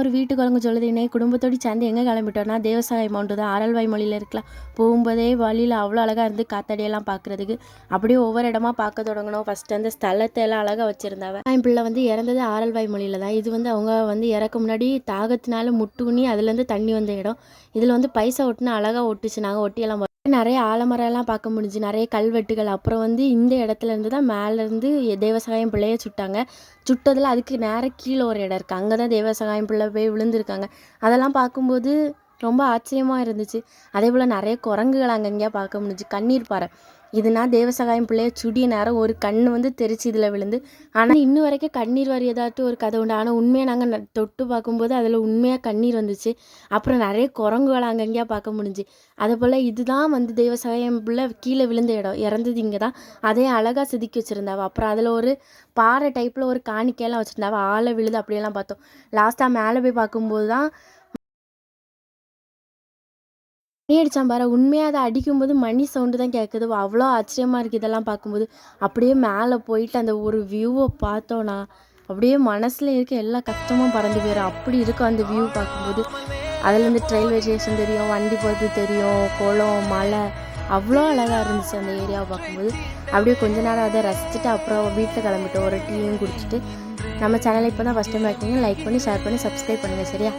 ஒரு வீட்டுக்குழங்கு சொல்லுது இன்னைக்கு குடும்பத்தோடு சேர்ந்து எங்கே கிளம்பிட்டோம்னா தேவசாய மவுண்டு தான். ஆரல்வாய் மொழியில் இருக்கலாம். போகும்போதே வழியில் அவ்வளோ அழகாக இருந்து காத்தடியெல்லாம் பார்க்குறதுக்கு அப்படியே ஒவ்வொரு இடமா பார்க்க தொடங்கணும். ஃபஸ்ட்டு அந்த ஸ்தலத்தை எல்லாம் அழகாக வச்சுருந்தாவ. என் பிள்ளை வந்து இறந்தது ஆரல்வாய் மொழியில் தான். இது வந்து அவங்க வந்து இறக்க முன்னாடி தாகத்தினால முட்டுகுனி அதுலேருந்து தண்ணி வந்த இடம். இதில் வந்து பைசா ஒட்டுனா அழகாக ஒட்டுச்சு. நாங்கள் ஒட்டியெல்லாம் நிறைய ஆலமரம்லாம் பார்க்க முடிஞ்சு நிறைய கல்வெட்டுகள். அப்புறம் வந்து இந்த இடத்துல இருந்து தான் மேலேருந்து தேவசகாயம் பிள்ளைய சுட்டாங்க. சுட்டதில் அதுக்கு நேராக கீழே ஒரு இடம் இருக்குது அங்கே தான் தேவசகாயம் பிள்ளை போய் விழுந்திருக்காங்க. அதெல்லாம் பார்க்கும்போது ரொம்ப ஆச்சரியமாக இருந்துச்சு. அதே போல் நிறைய குரங்குகள் அங்கங்கேயா பார்க்க முடிஞ்சுச்சு கண்ணீர் பாறை. இதுனா தேவசகாயம் பிள்ளைய சுடிய நேரம் ஒரு கண் வந்து தெரிச்சு இதில் விழுந்து. ஆனால் இன்னும் வரைக்கும் கண்ணீர் வரியதாட்டு ஒரு கதை உண்டு. ஆனால் உண்மையாக நாங்கள் தொட்டு பார்க்கும்போது அதில் உண்மையாக கண்ணீர் வந்துச்சு. அப்புறம் நிறைய குரங்குகள் அங்கங்கேயா பார்க்க முடிஞ்சு. அதே போல் இதுதான் வந்து தேவசகாயம் பிள்ளை கீழே விழுந்த இடம். இறந்தது இங்கே தான் அதே அழகாக செதுக்கி வச்சுருந்தாவ. அப்புறம் அதில் ஒரு பாறை டைப்பில் ஒரு காணிக்கையெல்லாம் வச்சுருந்தாவ. ஆளை விழுது அப்படியெல்லாம் பார்த்தோம். லாஸ்ட்டாக மேலே போய் பார்க்கும்போது தான் மணி பாரு. உண்மையாக அதை அடிக்கும்போது மணி சவுண்டு தான் கேட்குது அவ்வளோ ஆச்சரியமாக இருக்குது இதெல்லாம் பார்க்கும்போது. அப்படியே மேலே போயிட்டு அந்த ஒரு வியூவை பார்த்தோன்னா அப்படியே மனசில் இருக்க எல்லா கஷ்டமும் பறந்து போயிடும் அப்படி இருக்கும் அந்த வியூ பார்க்கும்போது. அதுலேருந்து ரயில்வே ஸ்டேஷன் தெரியும் வண்டி போகிறது தெரியும் குளம் மலை. அவ்வளோ அழகாக இருந்துச்சு அந்த ஏரியாவை பார்க்கும்போது. அப்படியே கொஞ்ச நேரம் அதை ரசிச்சுட்டு அப்புறம் வீட்டில் கிளம்பிட்டோம். ஒரு டீயும் குடிச்சிட்டு. நம்ம சேனலை இப்போ தான் ஃபஸ்ட் டைம் இருக்கீங்க. லைக் பண்ணி ஷேர் பண்ணி சப்ஸ்கிரைப் பண்ணுங்கள் சரியா?